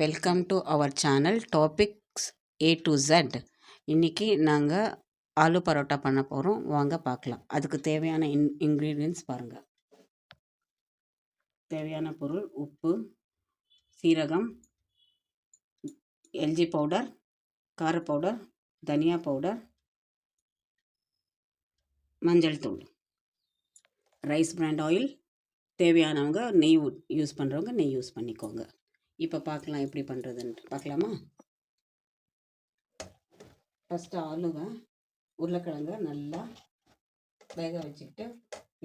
Welcome to our channel topics A to Z இன்றைக்கி நாங்கள் ஆலு பரோட்டா பண்ண போகிறோம் வாங்க பார்க்கலாம். அதுக்கு தேவையான இன் இன்க்ரீடியன்ஸ் பாருங்கள் தேவையான பொருள் உப்பு சீரகம் எல்ஜி பவுடர் கார பவுடர் தனியா பவுடர் மஞ்சள் தூள் ரைஸ் பிராண்ட் ஆயில் தேவையானவங்க நெய் யூஸ் பண்ணுறவங்க நெய் யூஸ் பண்ணிக்கோங்க. இப்போ பார்க்கலாம் எப்படி பண்ணுறதுன்ட்டு பார்க்கலாமா ஃபஸ்ட்டு ஆலுவை உருளைக்கிழங்க நல்லா வேக வச்சுக்கிட்டு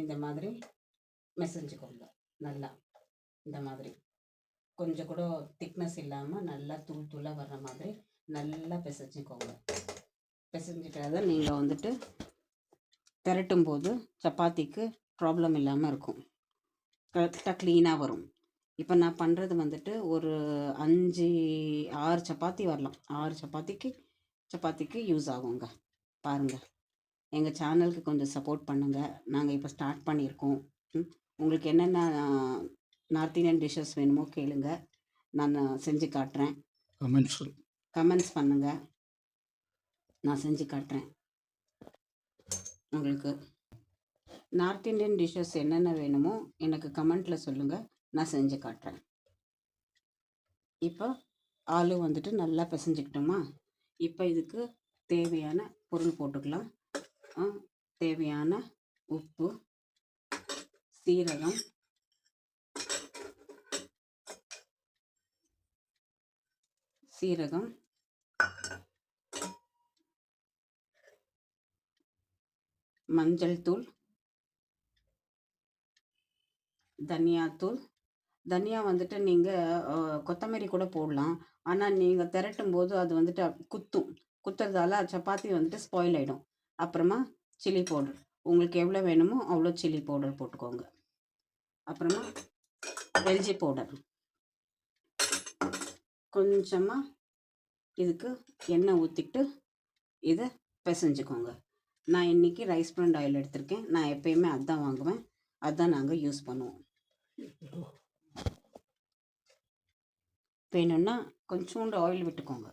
இந்த மாதிரி மெசஞ்சுக்கோங்க. நல்லா இந்த மாதிரி. கொஞ்சம் கூட திக்னஸ் இல்லாமல் நல்லா தூள் தூளாக வர்ற மாதிரி நல்லா பிசைஞ்சுக்கோங்க. பிசைஞ்சிட்டா நீங்கள் வந்துட்டு திரட்டும் போது சப்பாத்திக்கு ப்ராப்ளம் இல்லாமல் இருக்கும். கரெக்டாக க்ளீனாக வரும். இப்போ நான் பண்ணுறது வந்துட்டு ஒரு அஞ்சு ஆறு சப்பாத்தி வரலாம். ஆறு சப்பாத்திக்கு சப்பாத்திக்கு யூஸ் ஆகுங்க. பாருங்கள் எங்கள் சேனலுக்கு கொஞ்சம் சப்போர்ட் பண்ணுங்கள் நாங்கள் இப்போ ஸ்டார்ட் பண்ணியிருக்கோம். உங்களுக்கு என்னென்ன நார்த் இந்தியன் டிஷ்ஷஸ் வேணுமோ கேளுங்க. நான் செஞ்சு காட்டுறேன். கமெண்ட்ஸ் கமெண்ட்ஸ் பண்ணுங்கள் நான் செஞ்சு காட்டுறேன். உங்களுக்கு. நார்த் இந்தியன் டிஷ்ஷஸ் என்னென்ன வேணுமோ எனக்கு கமெண்ட்டில் சொல்லுங்கள் நான் செஞ்சு காட்டுறேன். இப்போ ஆலு வந்துட்டு நல்லா பிசைஞ்சுக்கிட்டோமா? இப்போ இதுக்கு தேவையான பொருள் போட்டுக்கலாம். தேவையான உப்பு சீரகம் சீரகம் மஞ்சள் தூள் தனியாத்தூள் தனியா வந்துட்டு நீங்கள் கொத்தமல்லி கூட போடலாம். ஆனால் நீங்கள் திரட்டும் போது அது வந்துட்டு குத்தும். குத்துறதால சப்பாத்தி வந்துட்டு ஸ்பாயில் ஆகிடும் அப்புறமா சில்லி பவுடர் உங்களுக்கு எவ்வளோ வேணுமோ அவ்வளோ சில்லி பவுடர் போட்டுக்கோங்க. அப்புறமா எல்ஜி பவுடர் கொஞ்சமாக இதுக்கு எண்ணெய் ஊற்றிக்கிட்டு இதை பிசைஞ்சுக்கோங்க. நான் இன்றைக்கி ரைஸ் பிராண்ட் ஆயில் எடுத்திருக்கேன். நான் எப்பயுமே அதுதான் வாங்குவேன். அதுதான் நாங்கள் யூஸ் பண்ணுவோம். வேணும்னா கொஞ்சோண்டு ஆயில் விட்டுக்கோங்க.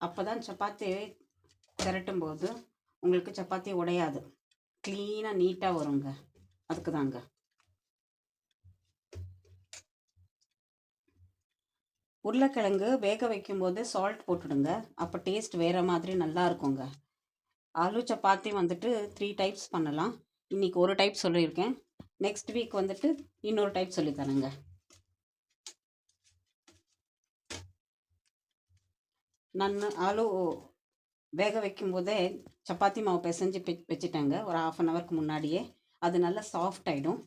அப்போ தான் சப்பாத்தி திரட்டும் போது உங்களுக்கு சப்பாத்தி உடையாது. க்ளீனாக நீட்டாக வருங்க. அதுக்கு தாங்க உருளைக்கிழங்கு வேக வைக்கும்போது சால்ட் போட்டுடுங்க. அப்போ டேஸ்ட் வேறு மாதிரி நல்லா இருக்குங்க. ஆலு சப்பாத்தி வந்துட்டு த்ரீ டைப்ஸ் பண்ணலாம். இன்றைக்கி ஒரு டைப் சொல்லியிருக்கேன். நெக்ஸ்ட் வீக் வந்துட்டு இன்னொரு டைப் சொல்லித்தரேங்க. நான் ஆலு வேக வைக்கும்போதே சப்பாத்தி மாவு பிசைஞ்சு பெ வச்சுட்டேங்க. ஒரு ஆஃப் அன் ஹவருக்கு முன்னாடியே. அது நல்லா சாஃப்ட் ஆகிடும்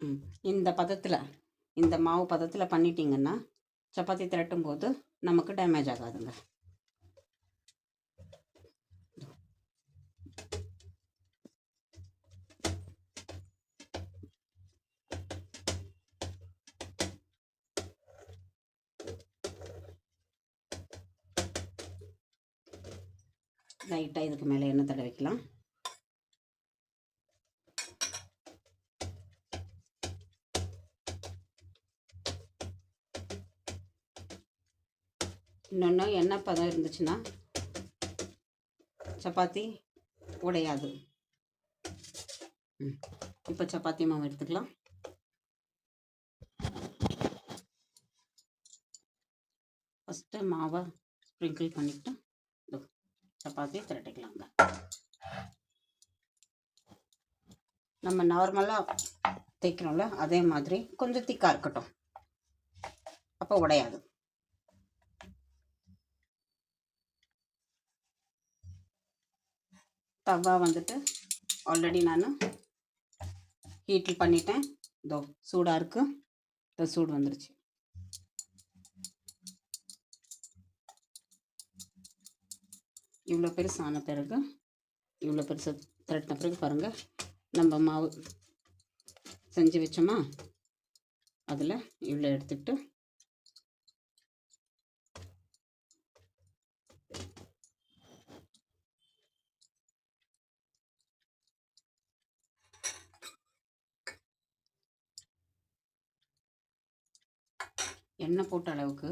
ம். இந்த பதத்தில் இந்த மாவு பதத்தில் பண்ணிட்டீங்கன்னா சப்பாத்தி திரட்டும் போது நமக்கு டேமேஜ் ஆகாதுங்க. லைட்டாக இதுக்கு மேலே எண்ணெய் தடவிக்கலாம் இன்னொன்று எண்ணெய் பதம் இருந்துச்சுன்னா சப்பாத்தி உடையாது. ம் இப்போ சப்பாத்தி மாவு எடுத்துக்கலாம். ஃபஸ்ட்டு மாவை ஸ்ப்ரிங்கிள் பண்ணிக்கிட்டு சப்பாத்தி திரட்டிக்கலாங்க. நம்ம நார்மலாக தேய்க்கணும்ல அதே மாதிரி கொஞ்சம் திக்காக இருக்கட்டும். அப்போ உடையாது. தவா வந்துட்டு ஆல்ரெடி நான் ஹீட்டில் பண்ணிட்டேன். இதோ சூடாக இருக்கு. இந்த சூடு வந்துருச்சு. இவ்வளோ பெருசு ஆன பிறகு இவ்வளோ பெருசு திரட்டின பிறகு பாருங்கள் நம்ம மாவு செஞ்சு வச்சோமா? அதில் இவ்வளோ எடுத்துக்கிட்டு எண்ணெய் போட்ட அளவுக்கு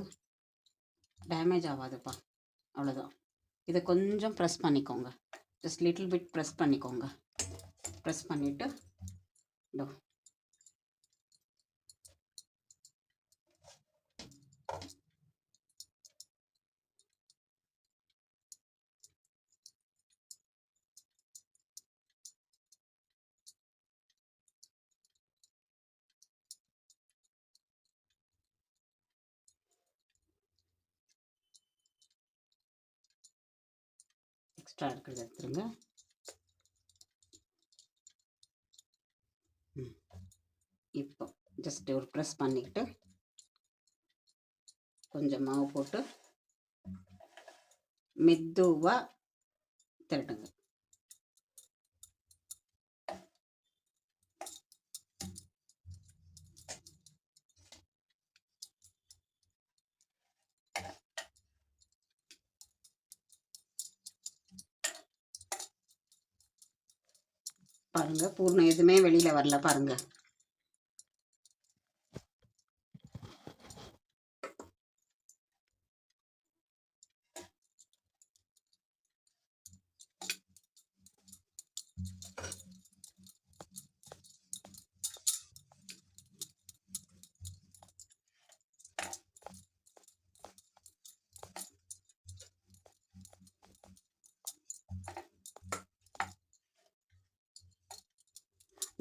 டேமேஜ் ஆகாதுப்பா. அவ்வளோதான் இதை கொஞ்சம் ப்ரெஸ் பண்ணிக்கோங்க. ஜஸ்ட் லிட்டில் பிட் ப்ரெஸ் பண்ணிக்கோங்க. ப்ரெஸ் பண்ணிவிட்டு இதோ. எக்ஸ்ட்ரா இருக்கிறத எடுத்துருங்க. இப்போ ஜஸ்ட் ஒரு ப்ரெஸ் பண்ணிக்கிட்டு கொஞ்சம் மாவு போட்டு மெதுவாக திரட்டுங்க. பாருங்கள் பூர்ணம் எதுவுமே வெளியில வரல பாருங்க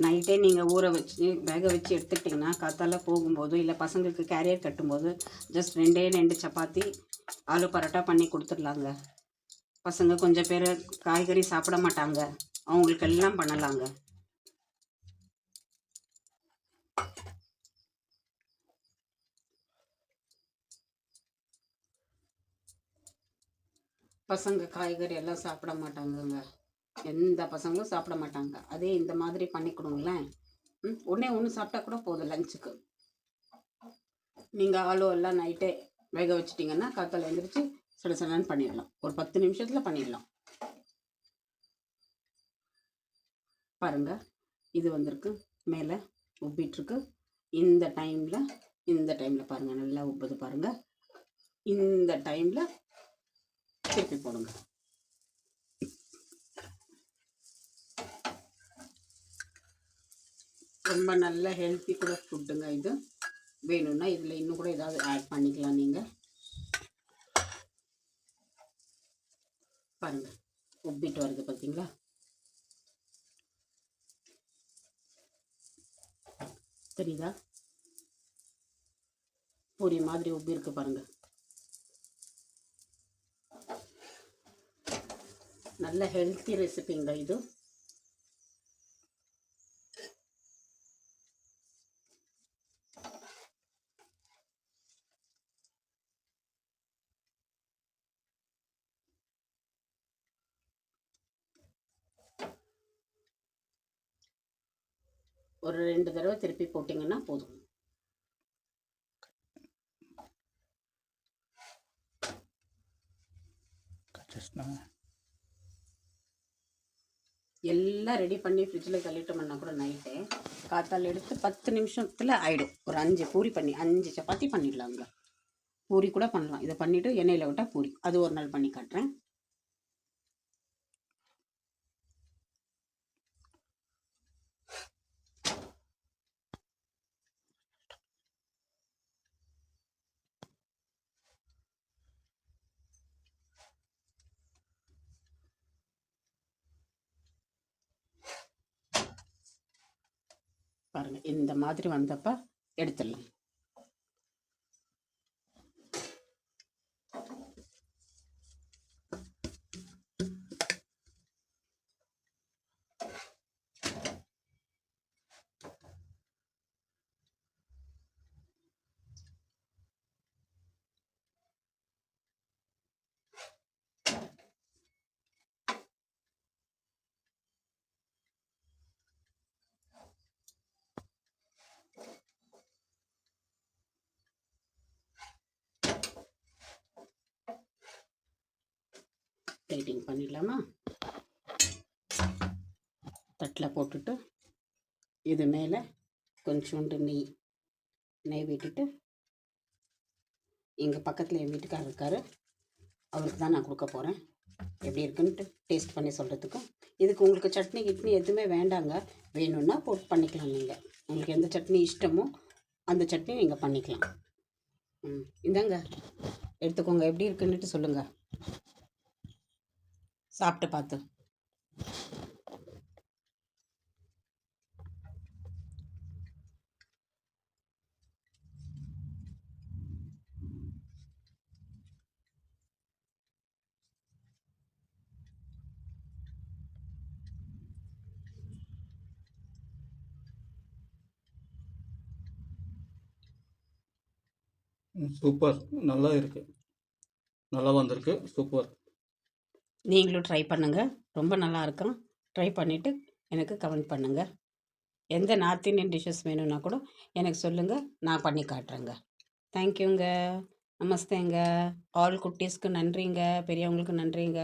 நைட்டே நீங்கள் ஊற வச்சு வேக வச்சு எடுத்துக்கிட்டிங்கன்னா காத்தால போகும்போது இல்லை பசங்களுக்கு கேரியர் கட்டும்போது ஜஸ்ட் ரெண்டே ரெண்டு சப்பாத்தி ஆலு பரோட்டா பண்ணி கொடுத்துடலாங்க. பசங்க கொஞ்சம் பேர் காய்கறி சாப்பிட மாட்டாங்க. அவங்களுக்கு எல்லாம் பண்ணலாங்க. பசங்க காய்கறி எல்லாம் சாப்பிட மாட்டாங்கங்க. எந்த பசங்களும் சாப்பிட மாட்டாங்க. அதே இந்த மாதிரி பண்ணி கொடுங்களேன். ம் ஒன்றே ஒன்று சாப்பிட்டா கூட போதும் லஞ்சுக்கு நீங்கள் ஆலோ எல்லாம் நைட்டே வேக வச்சிட்டிங்கன்னா காத்தால் எழுந்திரிச்சு சில சிலன்னு பண்ணிடலாம். ஒரு பத்து நிமிஷத்தில் பண்ணிடலாம். பாருங்க இது வந்திருக்கு. மேலே உப்பிட்டுருக்கு. இந்த டைமில் இந்த டைமில் பாருங்கள் நல்லா உப்புது பாருங்கள் இந்த டைமில் திருப்பி போடுங்க. ரொம்ப நல்ல ஹெல்த்தி கூட ஃபுட்டுங்க இது. வேணும்னா இதில் இன்னும் கூட ஏதாவது ஆட் பண்ணிக்கலாம் நீங்கள் பாருங்கள் உப்பிட்டு வருது பார்த்தீங்களா தெரியுதா? பூரி மாதிரி உப்பி இருக்கு பாருங்கள் நல்ல ஹெல்த்தி ரெசிபிங்க இது. ஒரு ரெண்டு தடவை திருப்பி போட்டிங்கன்னா போதும். எல்லாம் ரெடி பண்ணி ஃப்ரிட்ஜில் தள்ளிட்டோம்னா கூட நைட்டே காத்தால எடுத்து பத்து நிமிஷத்தில் ஆயிடும். ஒரு அஞ்சு பூரி பண்ணி அஞ்சு சப்பாத்தி பண்ணிடலாங்க பூரி கூட பண்ணலாம். இதை பண்ணிவிட்டு எண்ணெயில் விட்டால் பூரி. அது ஒரு நாள் பண்ணி காட்டுறேன். பாருங்கள் இந்த மாதிரி வந்தப்போ எடுத்துடலாம். லைட்டிங் பண்ணிடலாமா? தட்டில் போட்டுட்டு இது மேலே கொஞ்சோண்டு நெய் நெய் விட்டுட்டு எங்கள் பக்கத்தில் என் வீட்டுக்காரர் இருக்கார். அவருக்கு தான் நான் கொடுக்க போகிறேன் எப்படி இருக்குன்ட்டு டேஸ்ட் பண்ணி சொல்கிறதுக்கும் இதுக்கு உங்களுக்கு சட்னி கிட்னி எதுவுமே வேண்டாங்க. வேணும்னா போட்டு பண்ணிக்கலாம் நீங்கள் உங்களுக்கு எந்த சட்னி இஷ்டமோ அந்த சட்னி நீங்கள் பண்ணிக்கலாம். ம் இந்தாங்க. எடுத்துக்கோங்க. எப்படி இருக்குன்னுட்டு சொல்லுங்கள் சாப்பிட்டு பார்த்து சூப்பர். நல்லா இருக்கு. நல்லா வந்திருக்கு. சூப்பர். நீங்களும் ட்ரை பண்ணுங்கள் ரொம்ப நல்லா இருக்கும் ட்ரை பண்ணிவிட்டு எனக்கு கமெண்ட் பண்ணுங்கள் எந்த நார்த் இந்தியன் டிஷ்ஷஸ் வேணும்னா கூட எனக்கு சொல்லுங்கள் நான் பண்ணி காட்டுறேங்க. தேங்க்யூங்க நமஸ்தேங்க ஆல் குட்டீஸ்க்கு நன்றிங்க. பெரியவங்களுக்கு நன்றிங்க.